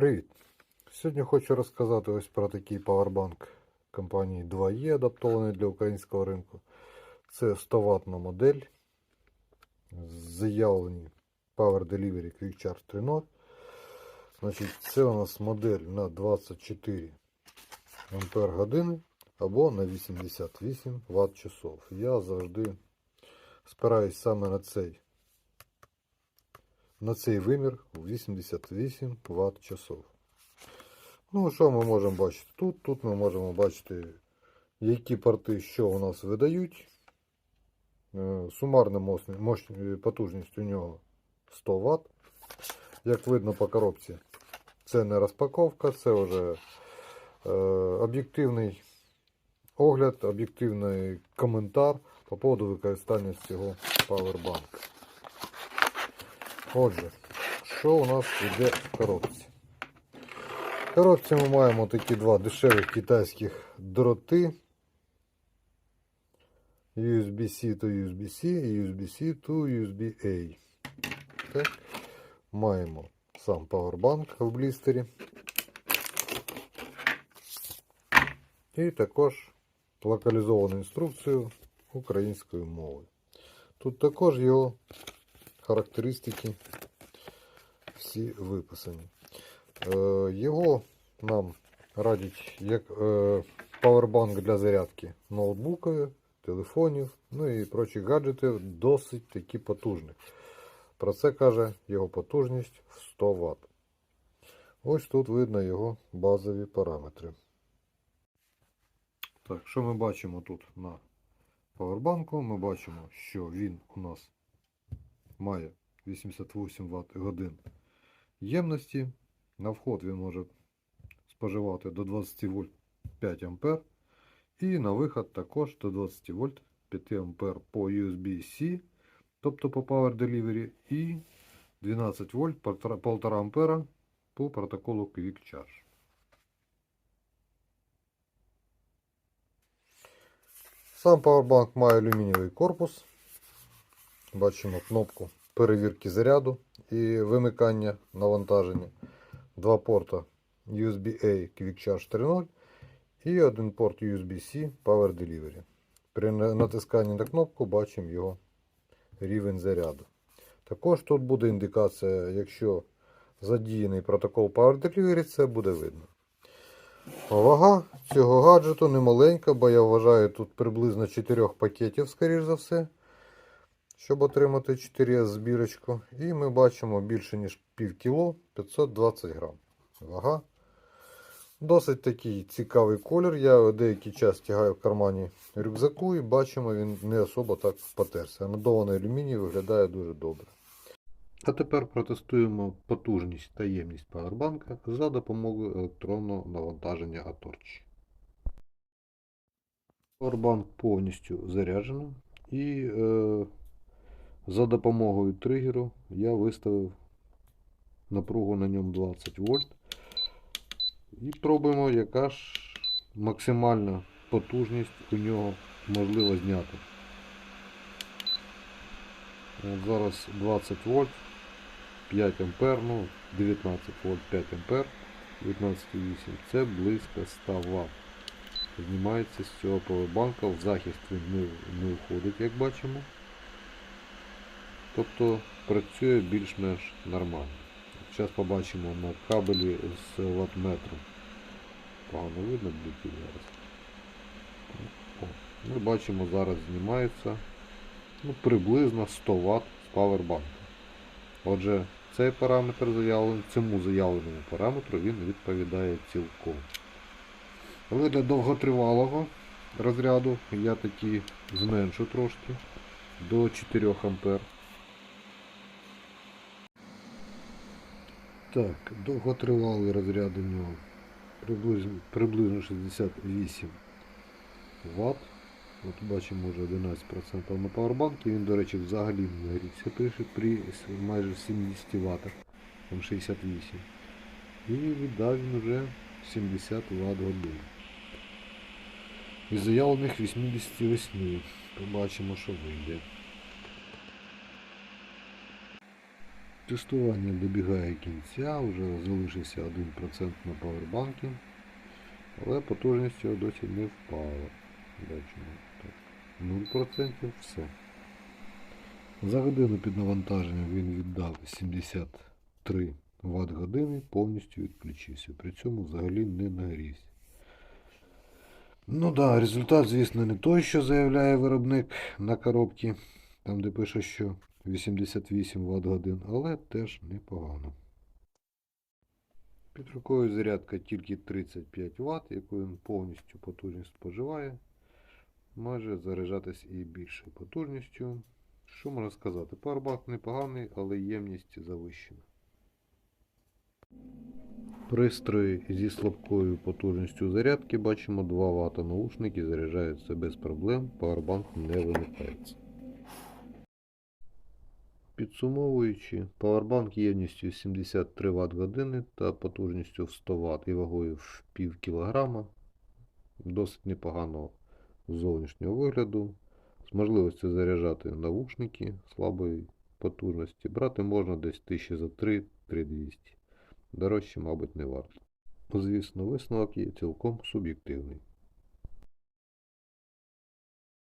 Привіт! Сьогодні хочу розказати ось про такий павербанк компанії 2E, адаптований для українського ринку. Це 100 ваттна модель. Заявлені Power Delivery Quick Charge 3.0. Значить, це у нас модель на 24 ампер години або на 88 Вт часов. Я завжди спираюсь саме на цей на цей вимір 88 Вт часов. Ну, що ми можемо бачити тут? Тут ми можемо бачити, які порти що у нас видають. Е, Сумарна потужність у нього 100 Вт. Як видно по коробці, це не розпаковка, це вже е, об'єктивний огляд, об'єктивний коментар по поводу використання цього павербанка. Отже, що у нас йде в коробці? В коробці ми маємо такі два дешевих китайських дроти. USB-C to USB-C і USB-C to USB-A. Так. Маємо сам павербанк в блістері. І також локалізовану інструкцію українською мовою. Тут також його характеристики всі виписані. Е, Його нам радять як е, павербанк для зарядки ноутбуків, телефонів, ну і прочих гаджетів досить таки потужний. Про це каже його потужність в 100 Вт. Ось тут видно його базові параметри. Так, що ми бачимо тут на павербанку? Ми бачимо, що він у нас має 88 Вт годин ємності. На вход він може споживати до 20 вольт 5 ампер. І на виход також до 20 вольт 5 ампер по USB-C, тобто по Power Delivery, і 12 вольт 1,5 ампера по протоколу Quick Charge. Сам павербанк має алюмінієвий корпус. Бачимо кнопку перевірки заряду і вимикання навантаження. Два порта USB-A Quick Charge 3.0 і один порт USB-C Power Delivery. При натисканні на кнопку бачимо його рівень заряду. Також тут буде індикація, якщо задіяний протокол Power Delivery, це буде видно. Вага цього гаджету немаленька, бо я вважаю тут приблизно 4 пакетів, скоріш за все щоб отримати 4 збірочку. І ми бачимо більше ніж пів кіло 520 грам. Вага. Досить такий цікавий колір. Я деякий час тягаю в кармані рюкзаку і бачимо, він не особо так потерся. Анодований алюміній виглядає дуже добре. А тепер протестуємо потужність та ємність павербанка за допомогою електронного навантаження Аторч. Павербанк повністю заряджено і е, за допомогою тригеру я виставив напругу на ньому 20 вольт. І пробуємо, яка ж максимальна потужність у нього можливо зняти. От зараз 20 вольт, 5 ампер, ну 19 вольт, 5 ампер, 19,8. Це близько 100 Вт. Знімається з цього павербанка, в захист він не, не входить, як бачимо. Тобто працює більш-менш нормально. Зараз побачимо на кабелі з ваттметром. Погано видно Bluetooth зараз. О, Ми бачимо, зараз знімається ну, приблизно 100 Вт з павербанка. Отже, цей параметр заявлений, цьому заявленому параметру він відповідає цілком. Але для довготривалого розряду я таки зменшу трошки до 4 ампер. Так, довготривалий розряд у нього приблизно, приблизно 68 Вт. От бачимо вже 11% на павербанку. Він, до речі, взагалі не грівся пише при майже 70 Вт. Там 68. І віддав він вже 70 Вт годин. Із заявлених 88. Побачимо, що вийде. Тестування добігає кінця, вже залишився 1% на павербанки, але потужність його досі не впала. Бачимо. Так. 0% все. За годину під навантаженням він віддав 73 Вт години, повністю відключився. При цьому взагалі не нагрівся. Ну да, результат, звісно, не той, що заявляє виробник на коробці, там де пише, що 88 Вт годин, але теж непогано. Під рукою зарядка тільки 35 Вт, яку він повністю потужність споживає. Може заряджатись і більшою потужністю. Що можна сказати? Пауербанк непоганий, але ємність завищена. Пристрої зі слабкою потужністю зарядки бачимо 2 Вт наушники заряджаються без проблем, пауербанк не вимикається. Підсумовуючи, пауербанк ємністю 73 Вт години та потужністю в 100 Вт і вагою в пів кілограма досить непоганого зовнішнього вигляду, з можливістю заряджати наушники слабої потужності. Брати можна десь 1000 за 3-3200. Дорожче, мабуть, не варто. Звісно, висновок є цілком суб'єктивний.